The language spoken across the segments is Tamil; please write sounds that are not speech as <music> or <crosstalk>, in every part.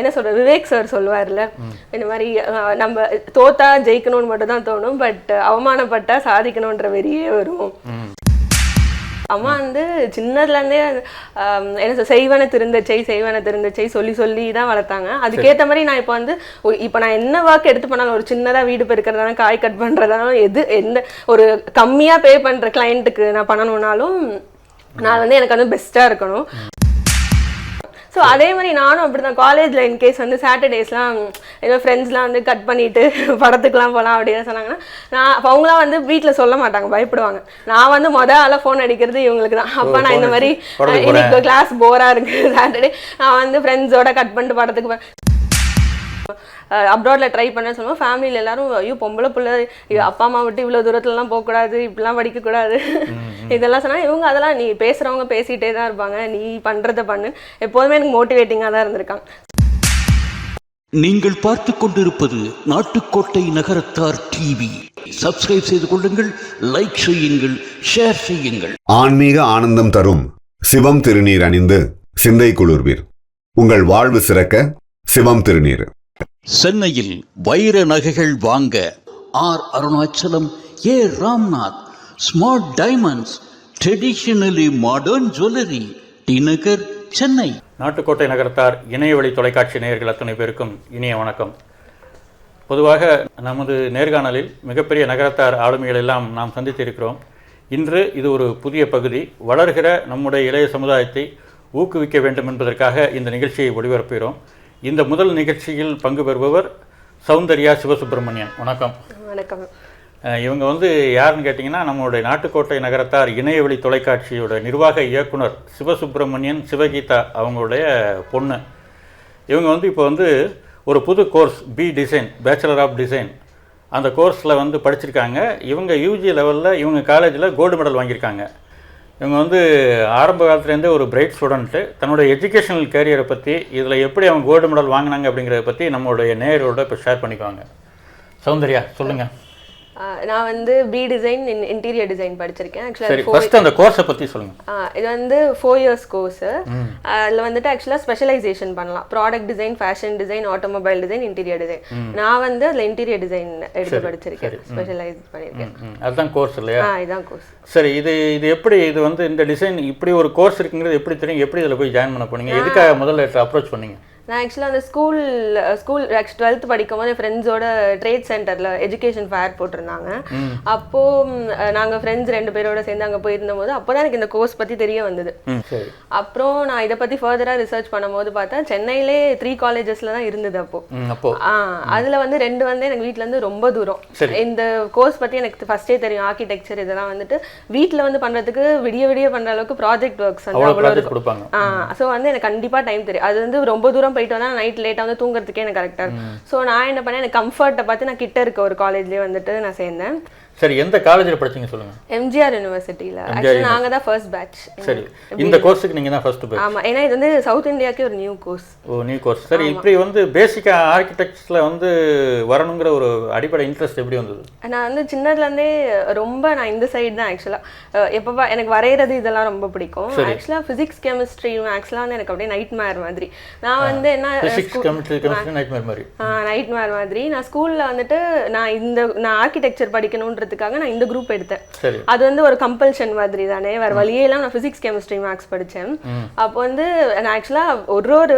என்ன சொல்ற விவேக் சார் சொல்லுவார்ல இந்த மாதிரி நம்ம தோத்தா ஜெயிக்கணும்னு மட்டும் தான் தோணும் பட் அவமானப்பட்டா சாதிக்கணும்ன்ற வெறியே வரும். அம்மா வந்து சின்னதுலேருந்தே என்ன சொல் செய்வன திருந்தச்சை செய்வன திருந்தச்சை சொல்லி சொல்லி தான் வளர்த்தாங்க. அதுக்கேற்ற மாதிரி நான் இப்போ வந்து இப்போ நான் என்ன ஒர்க் எடுத்து பண்ணாலும் ஒரு சின்னதாக வீடு பெருக்கிறதாலும் காய் கட் பண்ணுறதாலும் எது எந்த ஒரு கம்மியாக பே பண்ணுற கிளைண்ட்டுக்கு நான் பண்ணணும்னாலும் நான் வந்து எனக்கு வந்து பெஸ்ட்டாக இருக்கணும். ஸோ அதே மாதிரி நானும் அப்படி தான் காலேஜில் இன்கேஸ் வந்து சாட்டர்டேஸ்லாம் ஏதோ ஃப்ரெண்ட்ஸ்லாம் வந்து கட் பண்ணிட்டு <laughs> படத்துக்குலாம் போகலாம் அப்படின்னு சொன்னாங்கன்னா நான் அவங்களாம் வந்து வீட்டில் சொல்ல மாட்டாங்க பயப்படுவாங்க. நான் வந்து மொதல் ஆளாக ஃபோன் அடிக்கிறது இவங்களுக்கு தான். அப்போ நான் இந்த மாதிரி இன்னைக்கு கிளாஸ் போராக இருக்கு சாட்டர்டே நான் வந்து ஃப்ரெண்ட்ஸோட கட் பண்ணிட்டு படத்துக்கு அப்ராட்ல ட்ரை பண்ண சொல்லுவோம் ஃபேமிலியில் எல்லாரும் ஐயோ பொம்பளை பிள்ளை அப்பா அம்மா விட்டு இவ்வளோ தூரத்துலலாம் போகக்கூடாது இப்படிலாம் படிக்கக்கூடாது. இதெல்லாம் சொன்னா இவங்க அதெல்லாம் நீ பேசுறவங்க பேசிட்டே தான் இருப்பாங்க நீ பண்றத பண்ணு. எப்போதுமே எனக்கு மோட்டிவேட்டிங்காக தான் இருந்திருக்காங்க நீங்கள் பார்த்து கொண்டிருப்பது நாட்டுக்கோட்டை நகரத்தார் டிவி சப்ஸ்கிரைப் செய்து கொள்ளுங்கள் லைக் செய்யுங்கள் ஷேர் செய்யுங்கள். ஆன்மீக ஆனந்தம் தரும் சிவம் திருநீர் அணிந்து சிந்தை குளிர்வீர். உங்கள் வாழ்வு சிறக்க சிவம் திருநீர். சென்னையில் வைர நகைகள் வாங்க R Arunachalam A Ramnath. Smart diamonds traditionally modern jewellery T Nagar Chennai. Nattukottai Nagarathar இணையவழி தொலைக்காட்சி நேயர்கள் அத்தனை பேருக்கும் இனிய வணக்கம். பொதுவாக நமது நேர்காணலில் மிகப்பெரிய நகரத்தார் ஆளுமைகள் எல்லாம் நாம் சந்தித்திருக்கிறோம். இன்று இது ஒரு புதிய பகுதி. வளர்கிற நம்முடைய இளைய சமுதாயத்தை ஊக்குவிக்க வேண்டும் என்பதற்காக இந்த நிகழ்ச்சியை ஒளிபரப்புகிறோம். இந்த முதல் நிகழ்ச்சியில் பங்கு பெறுபவர் சௌந்தர்யா சிவசுப்பிரமணியன். வணக்கம். வணக்கம். இவங்க வந்து யாருன்னு கேட்டிங்கன்னா நம்மளுடைய நாட்டுக்கோட்டை நகரத்தார் இணையவழி தொலைக்காட்சியோட நிர்வாக இயக்குனர் சிவசுப்பிரமணியன் சிவகீதா அவங்களுடைய பொண்ணு. இவங்க வந்து இப்போ வந்து ஒரு புது course B design bachelor of design அந்த கோர்ஸில் வந்து படிச்சிருக்காங்க. இவங்க யூஜி லெவலில் இவங்க காலேஜில் கோல்டு மெடல் வாங்கியிருக்காங்க. இவங்க வந்து ஆரம்ப காலத்துலேருந்தே ஒரு பிரைட் ஸ்டூடெண்ட்டு தன்னோட எஜுகேஷனல் கேரியரை பற்றி இதில் எப்படி அவங்க கோல்டு மெடல் வாங்கினாங்க அப்படிங்கிறத பற்றி நம்மளுடைய நேயரோட இப்போ ஷேர் பண்ணிக்குவாங்க. சௌந்தர்யா சொல்லுங்கள் நான் வந்து பி டிசைன் இன்டீரியர் டிசைன் படிச்சிருக்கேன். சரி ஆக்சுவலாக ஃபர்ஸ்ட் அந்த கோர்ஸை பற்றி சொல்லுங்கள் இது வந்து ஃபோர் இயர்ஸ் கோர்ஸு அதில் வந்துட்டு ஆக்சுவலாக ஸ்பெஷலைசேஷன் பண்ணலாம். Product design fashion design automobile design interior design நான் வந்து அதில் இன்டீரியர் டிசைன் எடுத்து படிச்சிருக்கேன். ஸ்பெஷலைஸ் பண்ணியிருக்கேன் அதுதான் கோர்ஸ் இல்லையா? ஆ இதான் கோர்ஸ் சரி இது இது எப்படி இது வந்து இந்த டிசைன் இப்படி ஒரு கோர்ஸ் இருக்குங்கிறது எப்படி தெரியும்? எப்படி இதில் போய் ஜாயின் பண்ண போனீங்க? எதுக்காக முதல்ல அப்ரோச் பண்ணீங்க? நான் ஆக்சுவலாக அந்த ஸ்கூல் ஸ்கூல் டுவெல்த் படிக்கும் போது ஃப்ரெண்ட்ஸோட ட்ரேட் சென்டரில் எஜுகேஷன் ஃபேர் போட்டிருந்தாங்க. அப்போது நாங்கள் ஃப்ரெண்ட்ஸ் ரெண்டு பேரோட சேர்ந்து அங்கே போயிருந்தபோது போது அப்போ தான் எனக்கு இந்த கோர்ஸ் பற்றி தெரிய வந்தது. அப்புறம் நான் இதை பற்றி ஃபர்தராக ரிசர்ச் பண்ணும்போது பார்த்தா சென்னையிலே த்ரீ காலேஜஸில் தான் இருந்தது அப்போ. ம் அப்போ. ஆ அதுல வந்து ரெண்டு வந்து எனக்கு வீட்ல இருந்து ரொம்ப தூரம். இந்த கோர்ஸ் பத்தி எனக்கு ஃபர்ஸ்டே தெரியும். ஆர்கிடெக்சர் இதெல்லாம் வந்துட்டு வீட்ல வந்து பண்றதுக்கு விடிய விடிய பண்ற அளவுக்கு ப்ராஜெக்ட் ஒர்க்ஸ் வந்து அவ்வளோ இருக்கும். ஸோ வந்து எனக்கு கண்டிப்பா டைம் தெரியும். அது வந்து ரொம்ப தூரம் போயிட்டு வந்தா நைட் லேட்டா வந்து தூங்குறதுக்கே எனக்கு கரெக்டா இருக்கும். ஸோ நான் என்ன பண்ணேன் எனக்கு கம்ஃபர்ட்டை பார்த்து நான் கிட்ட இருக்க ஒரு காலேஜ்லயே வந்துட்டு நான் சேர்ந்தேன். சரி எந்த காலேஜில் படிச்சீங்க சொல்லுங்கள் எம்ஜிஆர் யூனிவர்சிட்டியில ஆக்சுவலி நாங்க தான் ஃபர்ஸ்ட் பேட்ச் சரி இந்த கோர்ஸுக்கு நீங்கள் தான் ஃபர்ஸ்ட் போய் ஆமா ஏன்னா இது வந்து சவுத் இந்தியாக்கே ஒரு new course oh new course சரி இப்படி வந்து பேசிக்காக ஆர்கிடெக்ட்ஸில் வந்து வரணுங்கிற ஒரு அடிப்படை இன்ட்ரெஸ்ட் எப்படி வந்தது? நான் வந்து சின்னதுலேருந்தே ரொம்ப நான் இந்த சைடு தான் ஆக்சுவலாக எப்போ எனக்கு வரைகிறது இதெல்லாம் ரொம்ப பிடிக்கும். ஆக்சுவலாக ஃபிசிக்ஸ் கெமிஸ்ட்ரி மேக்ஸ்லாம் எனக்கு அப்படியே நைட் மேர் மாதிரி. நான் வந்து என்ன ஃபிசிக்ஸ் கெமிஸ்ட்ரி கெமிஸ்ட்ரி நைட் மாதிரி. நைட் மேர் மாதிரி. நான் ஸ்கூலில் வந்துட்டு நான் இந்த நான் ஆர்கிடெக்சர் படிக்கணுன்றதுக்காக நான் இந்த குரூப் எடுத்தேன். அது வந்து ஒரு கம்பல்ஷன் மாதிரி தானே வேற வழியே நான் ஃபிசிக்ஸ் கெமிஸ்ட்ரி மேக்ஸ் படித்தேன் அப்போ வந்து நான் ஆக்சுவலாக ஒரு ஒரு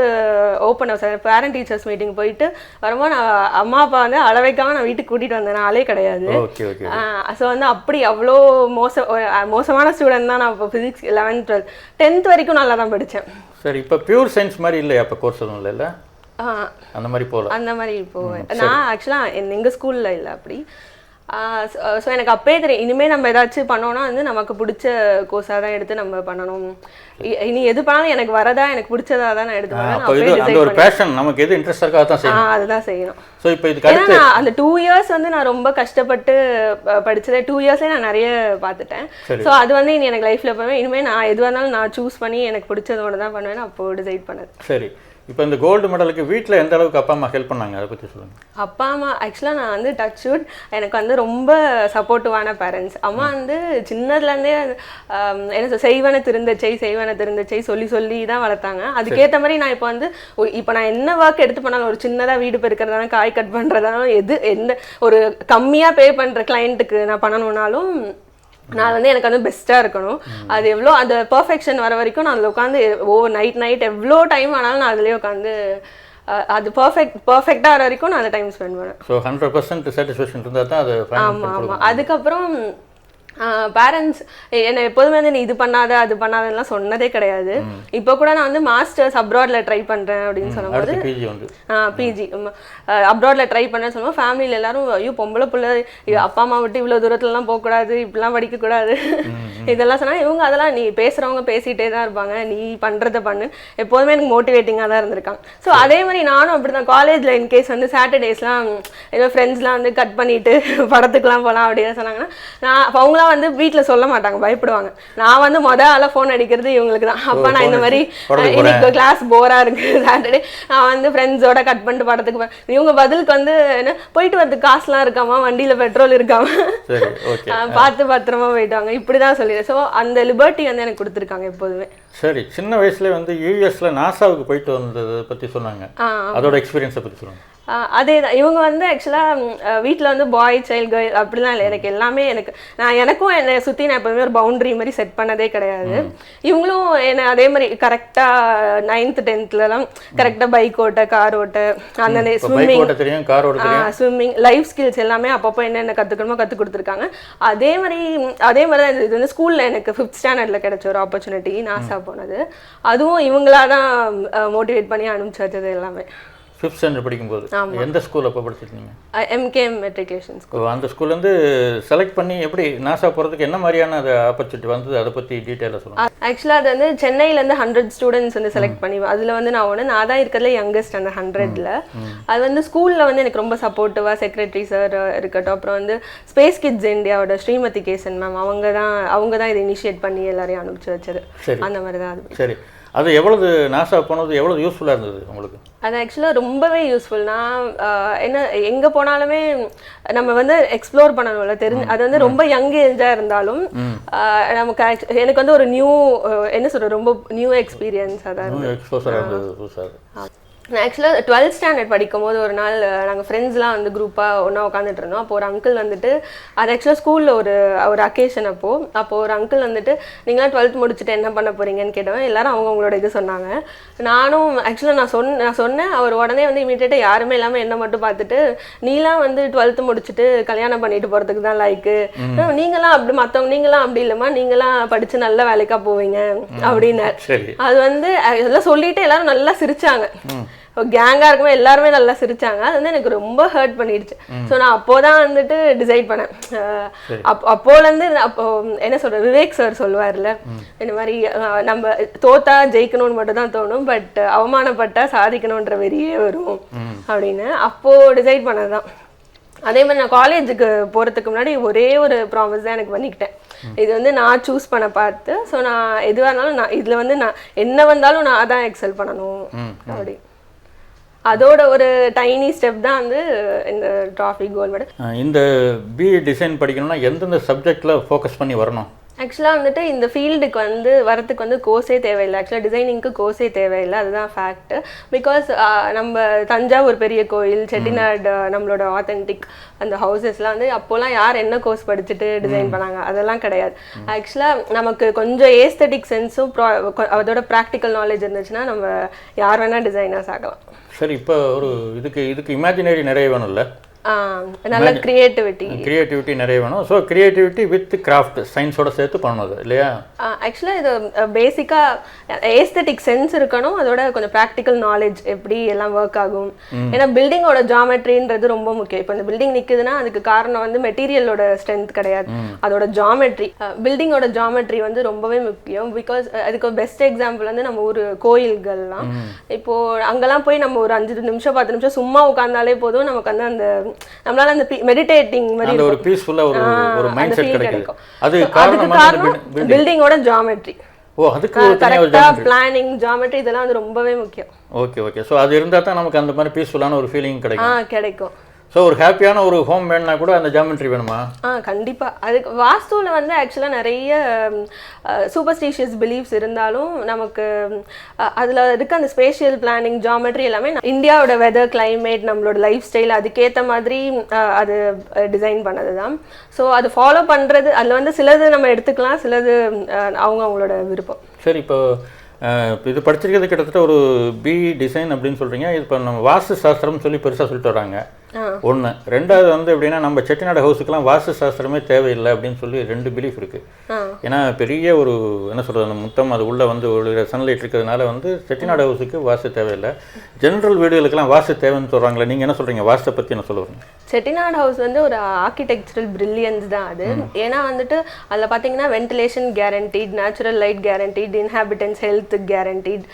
open house parent teachers meeting போயிட்டு வரும்போது நான் அம்மா அப்பா வந்து அளவைக்காம நான் வீட்டுக்கு கூட்டிட்டு வந்தேன். நான் கிடையாது. ஸோ வந்து அப்படி அவ்வளோ மோச ஒரு, அஹ், மோசமான ஸ்டூடெண்ட் தான் நான் இப்போ ஃபிசிக்ஸ் லெவன்த் டுவெல்த் டென்த் வரைக்கும் நல்லா தான் படித்தேன் சரி இப்போ பியூர் சயின்ஸ் மாதிரி இல்லையா? அப்போ கோர்ஸ் எதுவும் இல்லைல்ல? அந்த மாதிரி போகல அந்த மாதிரி போவேன். நான் ஆக்சுவலாக எங்கள் ஸ்கூலில் இல்லை அப்படி. ஸோ எனக்கு அப்பயே தெரியும். இனிமேல் நம்ம ஏதாச்சும் பண்ணோம்னா வந்து நமக்கு பிடிச்ச கோர்ஸாக தான் எடுத்து நம்ம பண்ணணும். இனி எது பண்ணாலும் எனக்கு வரதா எனக்கு பிடிச்சதா தான் நான் எடுத்து ஒரு. பேஷன் நமக்கு எது இன்ட்ரெஸ்ட் இருக்கோ அதான் ஆ செய்யணும். அதுதான் செய்யணும். ஸோ இப்போ இதுக்கு அடுத்து அந்த டூ இயர்ஸ் வந்து நான் ரொம்ப கஷ்டப்பட்டு படிச்சதே டூ இயர்ஸ்லேயே நான் நிறைய பார்த்துட்டேன். ஸோ அது வந்து இனி எனக்கு லைஃப்பில் போவேன் இனிமேல் நான் எதுவாக இருந்தாலும் நான் சூஸ் பண்ணி எனக்கு பிடிச்சதோட தான் பண்ணுவேன். அப்போ டிசைட் பண்ணது. சரி. இப்போ இந்த கோல்டு மெடலுக்கு வீட்டில் எந்த அளவுக்கு அப்பா அம்மா ஹெல்ப் பண்ணாங்க? அதை பற்றி சொல்லுங்கள் அப்பா அம்மா ஆக்சுவலாக நான் வந்து டச் வுட் எனக்கு வந்து ரொம்ப சப்போர்ட்டிவான பேரண்ட்ஸ் அம்மா வந்து சின்னதுலேருந்தே என்ன செய்வன திருந்தச்சை செய்வன திருந்தச்சை சொல்லி சொல்லி தான் வளர்த்தாங்க. அதுக்கேற்ற மாதிரி நான் இப்போ வந்து இப்போ நான் என்ன ஒர்க் எடுத்து பண்ணாலும் ஒரு சின்னதாக வீடு பெருக்கிறதாலும் காய் கட் பண்ணுறதாலும் எது எந்த ஒரு கம்மியாக பே பண்ணுற கிளைண்ட்டுக்கு நான் பண்ணணும்னாலும் நான் வந்து எனக்கு வந்து பெஸ்ட்டாக இருக்கணும். அது எவ்வளோ அந்த பர்ஃபெக்ஷன் வர வரைக்கும் நான் அதில் உட்காந்து ஓவர் நைட் நைட் எவ்வளோ டைம் ஆனாலும் நான் அதுலேயே உட்காந்து அது பர்ஃபெக்ட் பர்ஃபெக்டாக வர வரைக்கும் நான் அந்த டைம் ஸ்பெண்ட் பண்ணேன் ஸோ ஹண்ட்ரட் பர்சன்ட் சாட்டிஸ்ஃபேக்ஷன் இருந்தால் தான் அது ஆமா ஆமா. அதுக்கப்புறம் பேரண்ட்ஸ் என்னை எப்போதுமே வந்து நீ இது பண்ணாத அது பண்ணாதெல்லாம் சொன்னதே கிடையாது. இப்போ கூட நான் வந்து மாஸ்டர்ஸ் அப்ராட்ல ட்ரை பண்றேன் அப்படின்னு அடுத்து பிஜி அப்ராட்ல ட்ரை பண்ணேன்னு சொல்லுவோம் ஃபேமிலியில் எல்லாரும் ஐயோ பொம்பளை பிள்ளை அப்பா அம்மா விட்டு இவ்வளோ தூரத்துலலாம் போகக்கூடாது இப்படிலாம் படிக்கக்கூடாது. இதெல்லாம் சொன்னா இவங்க அதெல்லாம் நீ பேசுறவங்க பேசிட்டே தான் இருப்பாங்க நீ பண்றத பண்ணு. எப்போதுமே எனக்கு மோட்டிவேட்டிங்காக தான் இருந்திருக்காங்க. ஸோ அதே மாதிரி நானும் அப்படி தான் காலேஜில் இன்கேஸ் வந்து சாட்டர்டேஸ்லாம் ஏதோ ஃப்ரெண்ட்ஸ்லாம் வந்து கட் பண்ணிட்டு படத்துக்குலாம் போகலாம் அப்படின்னு சொன்னாங்கன்னா நான் அவங்களாம் வந்து வீட்டில் சொல்ல மாட்டாங்க பயப்படுவாங்க. நான் வந்து மொதல் ஆளாக ஃபோன் அடிக்கிறது இவங்களுக்கு தான். அப்போ நான் இந்த மாதிரி இன்னைக்கு கிளாஸ் போரா இருக்கு. <laughs> சாட்டர்டே நான் வந்து ஃப்ரெண்ட்ஸோட கட் பண்ணிட்டு படத்துக்கு. இவங்க பதிலுக்கு வந்து என்ன போயிட்டு வரதுக்கு காசுலாம் இருக்காமா? வண்டியில பெட்ரோல் இருக்காமா? <laughs> பார்த்து பத்திரமா போயிட்டாங்க. இப்படிதான் சொல்லி ஸோ அந்த லிபர்ட்டி வந்து எனக்கு கொடுத்துருக்காங்க எப்போதுமே. சரி சின்ன வயசுல வந்து யூஎஸ்ல நாசாவுக்கு போயிட்டு வந்ததை பற்றி சொன்னாங்க. அதோட எக்ஸ்பீரியன்ஸை பற்றி சொல்லுங்கள் அதே தான் இவங்க வந்து ஆக்சுவலாக வீட்டில் வந்து பாய் சைல்டு கேர்ள் அப்படிலாம் இல்லை. எனக்கு எல்லாமே எனக்கு நான் எனக்கும் என்னை சுற்றி நான் எப்போதுமே ஒரு பவுண்டரி மாதிரி செட் பண்ணதே கிடையாது. இவங்களும் என்னை அதே மாதிரி கரெக்டாக நைன்த்து டென்த்லலாம் கரெக்டாக பைக் ஓட்ட கார் ஓட்ட அந்த ஸ்விம்மிங் ஓட்ட தெரியும் கார் ஓட்ட தெரியும். ஸ்விம்மிங் லைஃப் ஸ்கில்ஸ் எல்லாமே அப்பப்போ என்னென்ன கற்றுக்கணுமோ கற்றுக் கொடுத்துருக்காங்க. அதே மாதிரி அதே மாதிரி தான் இது வந்து ஸ்கூலில் எனக்கு ஃபிஃப்த் ஸ்டாண்டர்டில் கிடைச்ச ஒரு ஆப்பர்ச்சுனிட்டி நாசா போனது. அதுவும் இவங்களா தான் மோட்டிவேட் பண்ணி அனுப்பிச்சு வச்சது எல்லாமே. ஃபிஃப்த் ஸ்டாண்டர்ட் படிக்கும்போது. எந்த ஸ்கூல் அப்போ படிச்சிருந்தீங்க? எம்கேஎம் மெட்ரிகுலேஷன் ஓ, அந்த ஸ்கூல்லேருந்து செலக்ட் பண்ணி எப்படி நாசா போகிறதுக்கு என்ன மாதிரியான அது ஆப்பர்ச்சுனிட்டி வந்தது? அதை பற்றி டீட்டெயிலாக சொல்லுங்கள் ஆக்சுவலாக அது வந்து சென்னையிலேருந்து ஹண்ட்ரட் ஸ்டூடெண்ட்ஸ் வந்து செலக்ட் பண்ணி அதில் வந்து நான் ஒன்று நான் தான் இருக்கிறதுல யங்கஸ்ட் அந்த ஹண்ட்ரட்ல அது வந்து ஸ்கூலில் வந்து எனக்கு ரொம்ப சப்போர்ட்டிவாக செக்ரட்டரி சார் இருக்கட்டும். அப்புறம் வந்து ஸ்பேஸ் கிட்ஸ் இந்தியாவோட ஸ்ரீமதி கேசன் மேம் அவங்க தான் அவங்க தான் இதை இனிஷியேட் பண்ணி எல்லாரையும் அனுப்பிச்சு வச்சது. அந்த மாதிரி தான் அது. சரி. அது எவ்வளவு நாசா போனது எவ்வளவு யூஸ்ஃபுல்லாக இருந்தது உங்களுக்கு? அது ஆக்சுவலாக ரொம்பவே யூஸ்ஃபுல் நான் ஆஹ், என்ன எங்கே போனாலுமே நம்ம வந்து எக்ஸ்ப்ளோர் பண்ணணும்ல தெரிஞ்சு அது வந்து ரொம்ப யங் ஏஜாக இருந்தாலும் நமக்கு எனக்கு வந்து ஒரு நியூ என்ன சொல்கிறது ரொம்ப நியூ எக்ஸ்பீரியன்ஸ் அதான் இருந்தது. நான் ஆக்சுவலாக டுவெல்த் ஸ்டாண்டர்ட் படிக்கும் போது ஒரு நாள் நாங்கள் ஃப்ரெண்ட்ஸ்லாம் வந்து குரூப்பாக ஒன்றா உட்காந்துட்டு இருந்தோம். அப்போ ஒரு அங்கிள் வந்துட்டு அது ஆக்சுவலாக ஸ்கூலில் ஒரு ஒரு அக்கேஷன் அப்போது அப்போ ஒரு அங்கிள் வந்துட்டு நீங்களாம் டுவெல்த் முடிச்சுட்டு என்ன பண்ண போறீங்கன்னு கேட்டவன் எல்லாரும் அவங்க அவங்களோட இது சொன்னாங்க. நானும் ஆக்சுவலாக நான் சொன்ன நான் சொன்னேன் அவர் உடனே வந்து இமீடியட்டாக யாருமே இல்லாமல் என்ன மட்டும் பார்த்துட்டு நீலாம் வந்து டுவெல்த்து முடிச்சுட்டு கல்யாணம் பண்ணிட்டு போகிறதுக்கு தான் லைக்கு நீங்களாம் அப்படி மற்றவங்க நீங்களாம் அப்படி இல்லைம்மா நீங்களாம் படித்து நல்ல வேலைக்கா போவீங்க. அப்படின்னாரு. சரி. அது வந்து அஹ், இதெல்லாம் சொல்லிட்டு எல்லாரும் நல்லா சிரிச்சாங்க. கேங்கா இருக்குமே எல்லாருமே நல்லா சிரிச்சாங்க. அது வந்து எனக்கு ரொம்ப ஹர்ட் பண்ணிடுச்சு. ஸோ நான் அப்போதான் வந்துட்டு டிசைட் பண்ணேன். அப் அப்போலேருந்து அப்போ என்ன சொல்ற விவேக் சார் சொல்லுவார்ல இந்த மாதிரி நம்ம தோத்தா ஜெயிக்கணும்னு மட்டும் தான் தோணும். பட் அவமானப்பட்டா சாதிக்கணுன்ற வெறியே வரும் அப்படின்னு அப்போ டிசைட் பண்ணதுதான். அதே மாதிரி நான் காலேஜுக்கு போகிறதுக்கு முன்னாடி ஒரே ஒரு ப்ராமிஸ் தான் எனக்கு பண்ணிக்கிட்டேன். இது வந்து நான் சூஸ் பண்ண பார்த்து ஸோ நான் எதுவாக இருந்தாலும் நான் இதில் வந்து நான் என்ன வந்தாலும் நான் தான் எக்ஸல் பண்ணணும். அப்படி. அதோட ஒரு டைனி ஸ்டெப் தான் வந்து இந்த டிராஃபிக் கோல்ட் இந்த பிஏ டிசைன் படிக்கணும்னா எந்தெந்த சப்ஜெக்டில் ஃபோக்கஸ் பண்ணி வரணும்? ஆக்சுவலாக வந்துட்டு இந்த ஃபீல்டுக்கு வந்து வரத்துக்கு வந்து கோர்ஸே தேவையில்லை. ஆக்சுவலாக டிசைனிங்க்கு கோர்ஸே தேவையில்லை. அதுதான் ஃபேக்ட் பிகாஸ் நம்ம தஞ்சாவூர் பெரிய கோயில் செட்டிநாடு நம்மளோட ஆத்தென்டிக் அந்த ஹவுசஸ்லாம் வந்து அப்போலாம் யார் என்ன கோர்ஸ் படிச்சுட்டு டிசைன் பண்ணாங்க? அதெல்லாம் கிடையாது. ஆக்சுவலாக நமக்கு கொஞ்சம் ஏஸ்தட்டிக் சென்ஸும் அதோட ப்ராக்டிக்கல் நாலேஜ் இருந்துச்சுன்னா நம்ம யார் வேணால் டிசைனர்ஸ் ஆகலாம். சரி இப்போ ஒரு இதுக்கு இதுக்கு இமேஜினரி நிறைய வேணும்ல? நல்ல கிரியேட்டிவிட்டி கிரியேட்டிவிட்டி நிறைய வேணும். ஸோ கிரியேட்டிவிட்டி வித் கிராஃப்ட் சயின்ஸோட சேர்த்து பண்ணணும் அது இல்லையா ஆக்சுவலாக இது பேசிக்காக ஏஸ்தட்டிக் சென்ஸ் இருக்கணும். அதோட கொஞ்சம் ப்ராக்டிக்கல் நாலேஜ் எப்படி எல்லாம் ஒர்க் ஆகும். ஏன்னா பில்டிங்கோட ஜாமெட்ரின்றது ரொம்ப முக்கியம். இப்போ இந்த பில்டிங் நிற்குதுன்னா அதுக்கு காரணம் வந்து மெட்டீரியலோட ஸ்ட்ரென்த் கிடையாது. அதோட ஜாமெட்ரி பில்டிங்கோட ஜாமெட்ரி வந்து ரொம்பவே முக்கியம். பிகாஸ் அதுக்கு பெஸ்ட் எக்ஸாம்பிள் வந்து நம்ம ஊர் கோயில்கள்லாம். இப்போ அங்கெல்லாம் போய் நம்ம ஒரு அஞ்சு நிமிஷம் பத்து நிமிஷம் சும்மா உட்கார்ந்தாலே போதும். நமக்கு வந்து அந்த நம்மளால அந்த மெடிடேட்டிங் மாதிரி ஒரு இருக்கும். பீஸ்ஃபுல்லாக ஒரு ஒரு மைண்ட் செட் கிடைக்கும். அது காரணம். பில்டிங்கோட ஜாமெட்ரி ஓ அதுக்கு ஒரு geometry. பிளானிங் ஜாமெட்ரி இதெல்லாம் வந்து ரொம்பவே முக்கியம் ஓகே ஓகே ஸோ அது இருந்தால் தான் நமக்கு அந்த மாதிரி பீஸ்ஃபுல்லான ஒரு ஃபீலிங் கிடைக்கும் கிடைக்கும் ஸோ ஒரு ஹாப்பியான ஒரு ஹோம் வேணும்னா கூட அந்த ஜாமெட்ரி வேணுமா? ஆ கண்டிப்பா. அதுக்கு வாஸ்துவில் வந்து ஆக்சுவலாக நிறைய சூப்பர்ஸ்டிஷியஸ் பிலீஃப்ஸ் இருந்தாலும் நமக்கு அதுல இருக்க அந்த ஸ்பேஷியல் பிளானிங் ஜாமெட்ரி எல்லாமே இந்தியாவோட வெதர் climate நம்மளோட லைஃப் ஸ்டைல் அதுக்கேற்ற மாதிரி அது டிசைன் பண்ணது தான் ஸோ அது ஃபாலோ பண்றது அதில் வந்து சிலது நம்ம எடுத்துக்கலாம் சிலது அவங்க அவங்களோட விருப்பம். சரி இப்போ இது படிச்சிருக்கிறது கிட்டத்தட்ட ஒரு பி டிசைன் அப்படின்னு சொல்கிறீங்க இது இப்போ நம்ம வாஸ்து சாஸ்திரம்னு சொல்லி பெருசாக சொல்லிட்டு வராங்க ஒன்று ரெண்டாவது வந்து எப்படின்னா நம்ம செட்டிநாடு ஹவுஸுக்கெல்லாம் வாஸ்து சாஸ்திரமே தேவையில்லை அப்படின்னு சொல்லி ரெண்டு பிலீஃப் இருக்குது ஏன்னா பெரிய ஒரு என்ன சொல்கிறது அந்த முத்தம் அது உள்ளே வந்து ஒரு சன்லைட் இருக்கிறதுனால வந்து செட்டிநாடு ஹவுஸுக்கு வாஸ்து தேவையில்லை. ஜென்ரல் வீடுகளுக்கெல்லாம் வாஸ்து தேவைன்னு சொல்கிறாங்களே நீங்கள் என்ன சொல்கிறீங்க வாஸ்தை பற்றி என்ன சொல்லுவீங்க செட்டிநாடு ஹவுஸ் வந்து ஒரு ஆர்கிடெக்சரல் பிரில்லியன்ஸ் தான் அது. ஏன்னா வந்துட்டு அதில் பார்த்தீங்கன்னா ventilation guaranteed natural light guaranteed inhabitants health guaranteed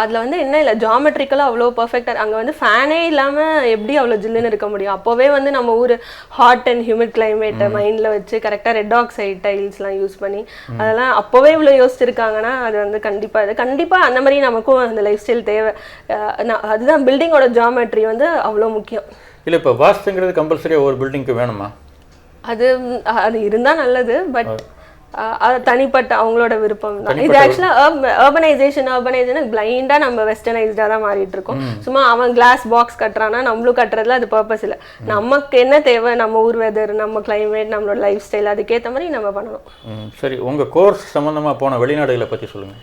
அதில் வந்து என்ன இல்லை ஜாமெட்ரிக்கலாக அவ்வளோ பர்ஃபெக்டாக அங்கே வந்து ஃபேனே இல்லாமல் எப்படி அவ்வளோ ஜில்லுன்னு இருக்க முடியும்? அப்போவே வந்து நம்ம ஊர் ஹாட் அண்ட் ஹியூமிட் கிளைமேட்டை மைண்டில் வச்சு கரெக்டாக ரெட் ஆக்சைட் டைல்ஸ்லாம் யூஸ் பண்ணி அதெல்லாம் அப்போவே இவ்வளோ யோசிச்சிருக்காங்கன்னா அது வந்து கண்டிப்பாக இது கண்டிப்பாக அந்த மாதிரி நமக்கும் அந்த லைஃப் ஸ்டைல் தேவை. அதுதான் பில்டிங்கோட ஜாமெட்ரி வந்து அவ்வளோ முக்கியம். இல்லை இப்போ வாஸ்துங்கிறது கம்பல்சரியாக ஒரு பில்டிங்க்கு வேணுமா? அது அது இருந்தா நல்லது பட் அது தனிப்பட்ட அவங்களோட விருப்பம் தான் இது ஆக்சுவலாக அர்பனைசேஷன் அர்பனைசேஷன் பிளைண்டாக நம்ம வெஸ்டர்னைஸ்டாக தான் மாறிட்டு இருக்கோம். சும்மா அவன் கிளாஸ் பாக்ஸ் கட்டுறான்னா நம்மளும் கட்டுறதுல அது பர்பஸ் இல்லை. நமக்கு என்ன தேவை? நம்ம ஊர் வெதர் நம்ம climate நம்மளோட லைஃப் ஸ்டைல் அதுக்கேற்ற மாதிரி நம்ம பண்ணணும். சரி உங்கள் கோர்ஸ் சம்மந்தமாக போன வெளிநாடுகளை பற்றி சொல்லுங்கள்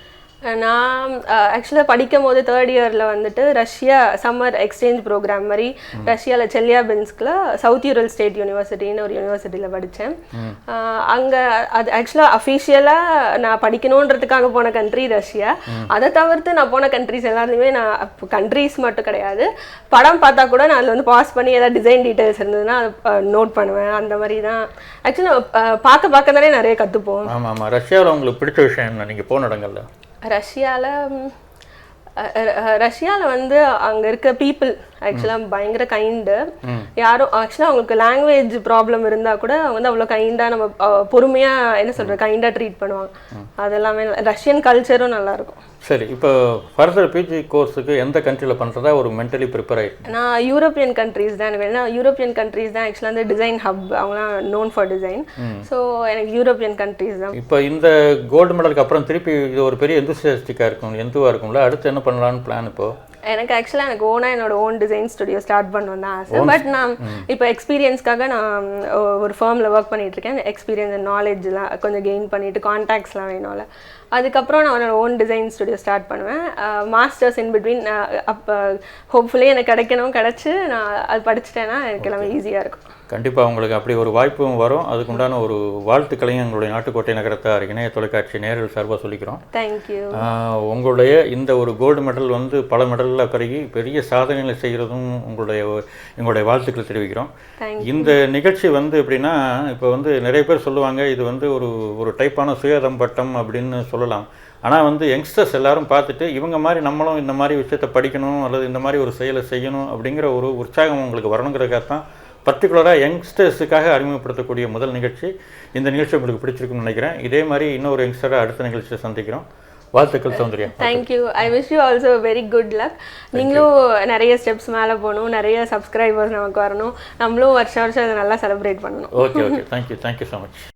நான் ஆக்சுவலாக படிக்கும் போது தேர்ட் இயரில் வந்துட்டு ரஷ்யா சம்மர் எக்ஸ்சேஞ்ச் ப்ரோக்ராம் மாதிரி ரஷ்யாவில் செல்லியாபென்ஸ்கில் சவுத் யூரல் ஸ்டேட் யூனிவர்சிட்டின்னு ஒரு யூனிவர்சிட்டியில் படித்தேன் அங்கே அது ஆக்சுவலாக அஃபிஷியலாக நான் படிக்கணுன்றதுக்காக போன கண்ட்ரி ரஷ்யா. அதை தவிர்த்து நான் போன கண்ட்ரிஸ் எல்லாத்துலேயுமே நான் கண்ட்ரிஸ் மட்டும் கிடையாது. படம் பார்த்தா கூட நான் அதில் வந்து பாஸ் பண்ணி ஏதாவது டிசைன் டீட்டெயில்ஸ் இருந்ததுன்னா அதை நோட் பண்ணுவேன். அந்த மாதிரி தான். ஆக்சுவலாக பார்க்க பார்க்க தானே நிறைய கற்றுப்போம் ஆமாம் ஆமாம் ரஷ்யாவில் உங்களுக்கு பிடிச்ச விஷயம் என்ன நீங்கள் போன இடங்கள்ல? ரஷ்யாவில் ரஷ்யாவில் வந்து அங்கே இருக்க பீப்புள் ஆக்சுவலாக பயங்கர கைண்டு யாரும் ஆக்சுவலாக அவங்களுக்கு லாங்குவேஜ் ப்ராப்ளம் இருந்தால் கூட அவங்க வந்து அவ்வளோ கைண்டாக நம்ம பொறுமையாக என்ன சொல்கிறது கைண்டாக ட்ரீட் பண்ணுவாங்க. அதெல்லாமே ரஷ்யன் கல்ச்சரும் நல்லாயிருக்கும் சரி இப்போ ஃபர்தர் பிஜி கோர்ஸுக்கு எந்த கண்ட்ரியில் பண்ணுறதா ஒரு மென்டலி ப்ரிப்பேர் ஆகிட்டு நான் யூரோப்பியன் கண்ட்ரீஸ் தான் எனக்கு வேணும் யூரோப்பியன் கண்ட்ரீஸ் தான் ஆக்சுவலாக வந்து டிசைன் ஹப் அவங்களாம் நோன் ஃபார் டிசைன் ஸோ எனக்கு யூரோப்பியன் கண்ட்ரீஸ் தான். இப்போ இந்த கோல்டு மெடலுக்கு அப்புறம் திருப்பி இது ஒரு பெரிய எந்தூசியாஸ்டிக்காக இருக்கும் எந்துவாக இருக்கும்ல? அடுத்து என்ன பண்ணலான்னு பிளான் இப்போ? எனக்கு ஆக்சுவலாக எனக்கு ஓனாக என்னோட ஓன் டிசைன் ஸ்டுடியோ ஸ்டார்ட் பண்ணணும் தான் ஆசை. பட் நான் இப்போ எக்ஸ்பீரியன்ஸ்க்காக நான் ஒரு ஃபர்மில் ஒர்க் பண்ணிட்டு இருக்கேன். எக்ஸ்பீரியன்ஸ் நாலேஜ்லாம் கொஞ்சம் கெயின் பண்ணிட்டு கான்டாக்ட்ஸ்லாம் வேணும்ல அதுக்கப்புறம் நான் என்னோட ஓன் டிசைன் ஸ்டுடியோ ஸ்டார்ட் பண்ணுவேன். மாஸ்டர்ஸ் இன் பிட்வீன் அப்போ ஹோப்ஃபுல்லி எனக்கு கிடைக்கணும் கிடச்சி நான் அது படிச்சிட்டேன்னா எனக்கு எல்லாமே ஈஸியாக இருக்கும். கண்டிப்பாக உங்களுக்கு அப்படி ஒரு வாய்ப்பும் வரும். அதுக்குண்டான ஒரு வாழ்த்துக்களையும் எங்களுடைய நாட்டுக்கோட்டை நகரத்தார் இணைய தொலைக்காட்சி நேரில் சார்பாக சொல்லிக்கிறோம். தேங்க்யூ உங்களுடைய இந்த ஒரு கோல்டு மெடல் வந்து பல மெடலில் பெருகி பெரிய சாதனைகளை செய்கிறதும் உங்களுடைய எங்களுடைய வாழ்த்துக்களை தெரிவிக்கிறோம். Thank இந்த நிகழ்ச்சி வந்து எப்படின்னா இப்போ வந்து நிறைய பேர் சொல்லுவாங்க இது வந்து ஒரு ஒரு டைப்பான சுயதம்பட்டம் அப்படின்னு சொல்லலாம். ஆனால் வந்து யங்ஸ்டர்ஸ் எல்லாரும் பார்த்துட்டு இவங்க மாதிரி நம்மளும் இந்த மாதிரி விஷயத்தை படிக்கணும் அல்லது இந்த மாதிரி ஒரு செயலை செய்யணும் அப்படிங்கிற ஒரு உற்சாகம் உங்களுக்கு வரணுங்கிறதுக்காக தான் பர்டிகுலராக யங்ஸ்டர்ஸுக்காக அறிமுகப்படுத்தக்கூடிய முதல் நிகழ்ச்சி. இந்த நிகழ்ச்சி உங்களுக்கு பிடிச்சிருக்குன்னு நினைக்கிறேன். இதே மாதிரி இன்னொரு யங்ஸ்டரை அடுத்த நிகழ்ச்சியில் சந்திக்கிறோம். வாழ்த்துக்கள் Soundarya. Thank you I wish you also very good luck நீங்களும் நிறைய ஸ்டெப்ஸ் மேலே போகணும். நிறைய சப்ஸ்கிரைபர்ஸ் நமக்கு வரணும். நம்மளும் வருஷம் வருஷம் இதை நல்லா செலிப்ரேட் பண்ணணும். Okay okay thank you thank you so much